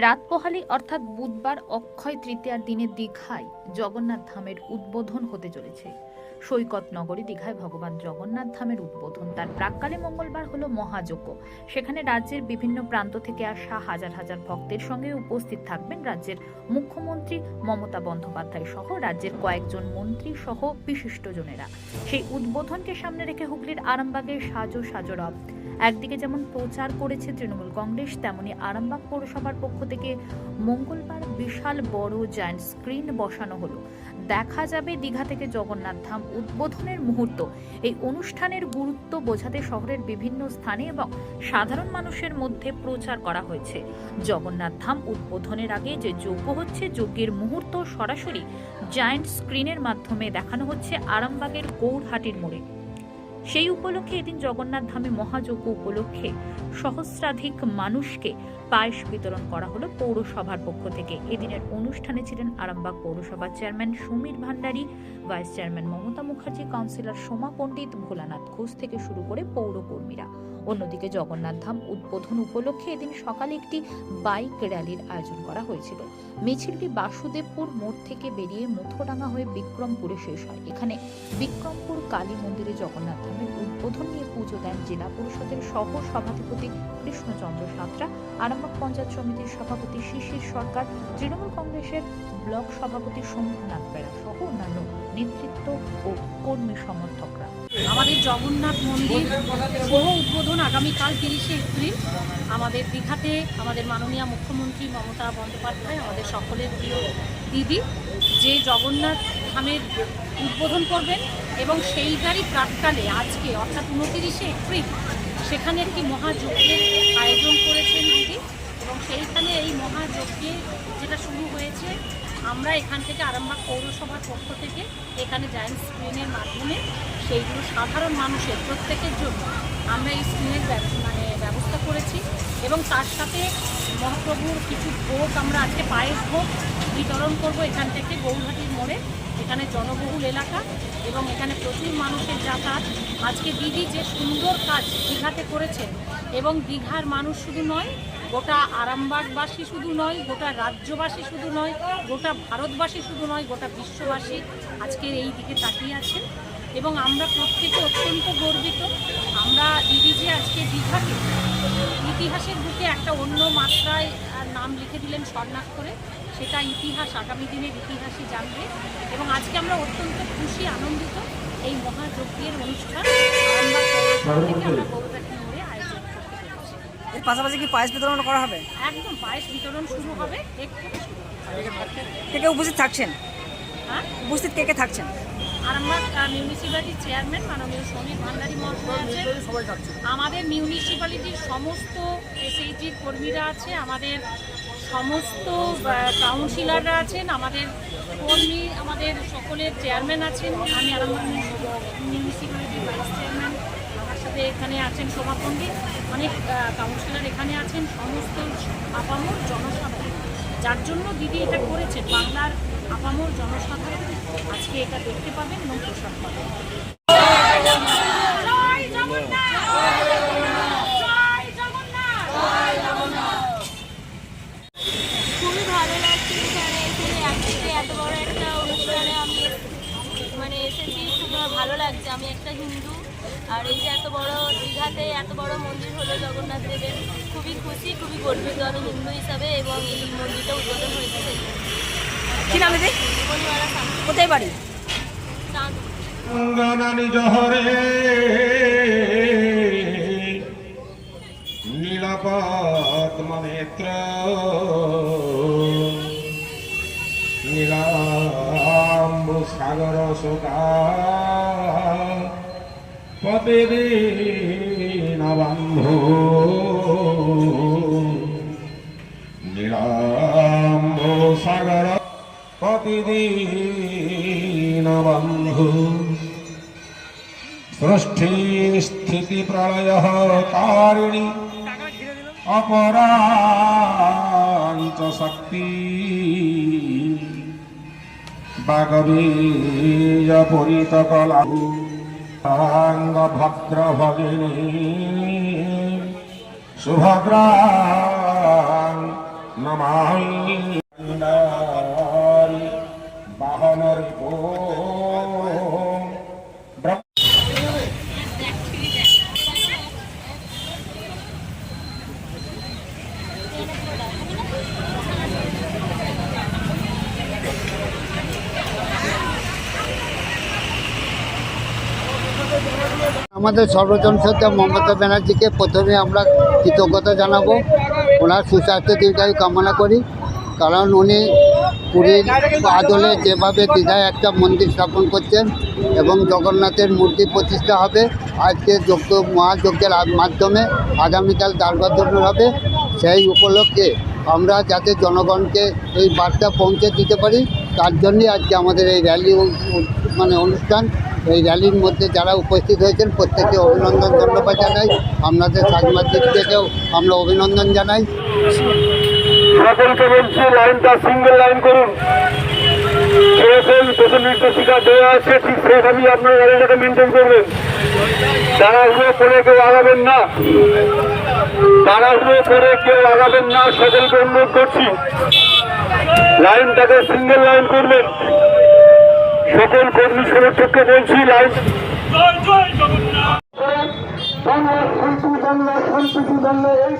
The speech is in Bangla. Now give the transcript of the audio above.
রাত পোহালি অর্থাৎ বুধবার অক্ষয় তৃতীয়ার দিনে দীঘায় জগন্নাথ ধামের উদ্বোধন হতে চলেছে। সৈকত নগরী দীঘায় ভগবান জগন্নাথ ধামের উদ্বোধন। তার প্রাককালে মঙ্গলবার হলো মহাযজ্ঞ। সেখানে রাজ্যের বিভিন্ন প্রান্ত থেকে আসা হাজার হাজার ভক্তের সঙ্গে উপস্থিত থাকবেন রাজ্যের মুখ্যমন্ত্রী মমতা বন্দ্যোপাধ্যায় সহ রাজ্যের কয়েকজন মন্ত্রী সহ বিশিষ্টজনেরা। সেই উদ্বোধনকে সামনে রেখে হুগলির আরামবাগের সাজো সাজরব একদিকে যেমন প্রচার করেছে তৃণমূল কংগ্রেস, তেমনি আরামবাগ পৌরসভার পক্ষ থেকে মঙ্গলবার বিশাল বড় জায়ান্ট স্ক্রিন বসানো হলো। দেখা যাবে দীঘা থেকে জগন্নাথ ধাম উদ্বোধনের মুহূর্ত। এই অনুষ্ঠানের গুরুত্ব বোঝাতে শহরের বিভিন্ন স্থানে এবং সাধারণ মানুষের মধ্যে প্রচার করা হয়েছে। জগন্নাথ ধাম উদ্বোধনের আগে যে যজ্ঞ হচ্ছে, যজ্ঞের মুহূর্ত সরাসরি জায়ান্ট স্ক্রিনের মাধ্যমে দেখানো হচ্ছে আরামবাগের গৌরহাটির মোড়ে। সেই উপলক্ষে এদিন জগন্নাথ ধামে মহাযজ্ঞ উপলক্ষে সহস্রাধিক মানুষকে পায়েস বিতরণ করা হলো পৌরসভার পক্ষ থেকে। এদিনের অনুষ্ঠানে ছিলেন আরামবাগ পৌরসভার chairman Samir Bhandari, vice chairman Mamata Mukherjee, councillor Soma Pandit, Bholanath Ghosh থেকে শুরু করে পৌরকর্মীরা। অন্যদিকে জগন্নাথ ধাম উদ্বোধন উপলক্ষে এদিন সকালে একটি বাইক র্যালির আয়োজন করা হয়েছিল। মিছিলটি বাসুদেবপুর মোড় থেকে বেরিয়ে মুথোডাঙ্গা হয়ে বিক্রমপুরে শেষ হয়। এখানে বিক্রমপুর কালী মন্দিরে জগন্নাথ ধামের উদ্বোধন নিয়ে পুজো দেন জেলা পরিষদের সহ সভাধিপতি কৃষ্ণচন্দ্র সাঁতরা, আরামবাগ পঞ্চায়েত সমিতির সভাপতি শিশির সরকার, তৃণমূল কংগ্রেসের ব্লক সভাপতি শম্ভুনাথ বেড়া সহ অন্যান্য নেতৃত্ব ও কর্মী সমর্থকরা। আমাদের জগন্নাথ মন্দির শুভ উদ্বোধন আগামীকাল তিরিশে এপ্রিল। আমাদের দীঘাতে আমাদের মাননীয় মুখ্যমন্ত্রী মমতা বন্দ্যোপাধ্যায়, আমাদের সকলের প্রিয় দিদি, যে জগন্নাথ ধামের উদ্বোধন করবেন এবং সেই সেইটারই প্রাককালে আজকে, অর্থাৎ উনতিরিশে এপ্রিল, সেখানে একটি মহাযজ্ঞের আয়োজন করেছেন দিদি। এবং সেইখানে এই মহাযজ্ঞে যেটা শুরু হয়েছে আমরা এখান থেকে আরামবাগ পৌরসভার পক্ষ থেকে এখানে জায়েন্ট স্ক্রিনের মাধ্যমে সেইগুলো সাধারণ মানুষের প্রত্যেকের জন্য আমরা এই স্ক্রিনের মানে ব্যবস্থা করেছি এবং তার সাথে মহাপ্রভুর কিছু ভোগ আমরা আজকে পায়েস ভোগ বিতরণ করব এখান থেকে গৌরহাটির মোড়ে, এখানে জনবহুল এলাকা এবং এখানে প্রচুর মানুষের যাতায়াত। আজকে দিদি যে সুন্দর কাজ দীঘাতে করেছেন এবং দীঘার মানুষ শুধু নয়, গোটা আরামবাগবাসী শুধু নয়, গোটা রাজ্যবাসী শুধু নয়, গোটা ভারতবাসী শুধু নয়, গোটা বিশ্ববাসী আজকের এই দিকে তাকিয়ে আছেন। এবং আমরা প্রত্যেকে অত্যন্ত গর্বিত। আমরা দিদি যে আজকে দীঘাকে, ইতিহাসের বুকে একটা অন্য মাত্রায় নাম লিখে দিলেন স্বর্ণাক্ষরে সেটা ইতিহাস, আগামী দিনের ইতিহাসই জানবে। এবং আজকে আমরা অত্যন্ত খুশি, আনন্দিত এই মহাযজ্ঞের অনুষ্ঠান আমরা পাশাপাশি কি পায়েস বিতরণ করা হবে? একদম পায়েস বিতরণ শুরু হবে কে কে উপস্থিত থাকছেন? হ্যাঁ? উপস্থিত কে কে থাকছেন? মিউনিসিপ্যালিটির চেয়ারম্যান মাননীয় সমীর ভান্ডারী মহাশয় আছেন। আমাদের মিউনিসিপ্যালিটির সমস্ত এসএইচজির কর্মীরা আছে আমাদের সমস্ত কাউন্সিলাররা আছেন আমাদের কর্মী আমাদের সকলের চেয়ারম্যান আছেন। আমি আরামবাগ মিউনিসিপ্যালিটির ভাইস চেয়ারম্যান সাথে এখানে আছেন শোভা পণ্ডিত অনেক কাউন্সিলর এখানে আছেন, সমস্ত আপামর জনসাধারণ। যার জন্য দিদি এটা করেছেন, বাংলার আপামর জনসাধারণ আজকে এটা দেখতে পাবেন এবং প্রসাদ পাবেন। খুবই ভালো লাগছে এখানে এত বড় একটা অনুষ্ঠানে আমি মানে এসেছি, খুব ভালো লাগছে। আমি একটা হিন্দু আর এই যে এত বড় দীঘাতে এত বড় মন্দির হলো জগন্নাথ দেবের খুবই খুশি খুবই গর্বিত আমি হিন্দু হিসাবে এবং এই মন্দিরটা উদ্বোধন হয়েছে। কি নাম দিদি? কোথায় বাড়ি? চাঁদ জহরে নীলাপাত্মনেত্র নীলাম্বু সাগর শোকা পদে নবন্ধু নীলাম্বু সাগর প্রতিদিন বন্ধু সৃষ্টি স্থিতি প্রলয় কারিণী অপরাঞ্চ শক্তি। বাগবীজ পরিত অঙ্গ ভদ্র ভগিনী সুভদ্রা নমামি আমাদের সর্বজনসত্তা মমতা ব্যানার্জিকে প্রথমে আমরা কৃতজ্ঞতা জানাব। ওনার সুস্বাস্থ্য দীর্ঘায়ু কামনা করি, কারণ উনি পুরীর আদলে যেভাবে দীঘায় একটা মন্দির স্থাপন করছেন এবং জগন্নাথের মূর্তি প্রতিষ্ঠা হবে, আজকে যজ্ঞ, মহাযজ্ঞের মাধ্যমে আগামীকাল দ্বারবাদন হবে, সেই উপলক্ষে আমরা যাতে জনগণকে এই বার্তা পৌঁছে দিতে পারি, তার জন্যই আজকে আমাদের এই র্যালি মানে অনুষ্ঠান। এই র্যালির মধ্যে যারা উপস্থিত হয়েছেন, প্রত্যেককে অভিনন্দন ধন্যবাদ জানাই। আপনাদের সাংবাদিকদেরকেও আমরা অভিনন্দন জানাই। সকলকে বলছি, লাইনটা সিঙ্গেল লাইন করুন। আছে, ঠিক মেনটেন করবেন। তাড়াহুড়ো করে কেউ না। তাড়াহুড়ো করে কেউ না, সকলকে অনুরোধ করছি। লাইনটাকে সিঙ্গেল লাইন করবেন। সকল কর্মী সমর্থককে বলছি লাইন। এই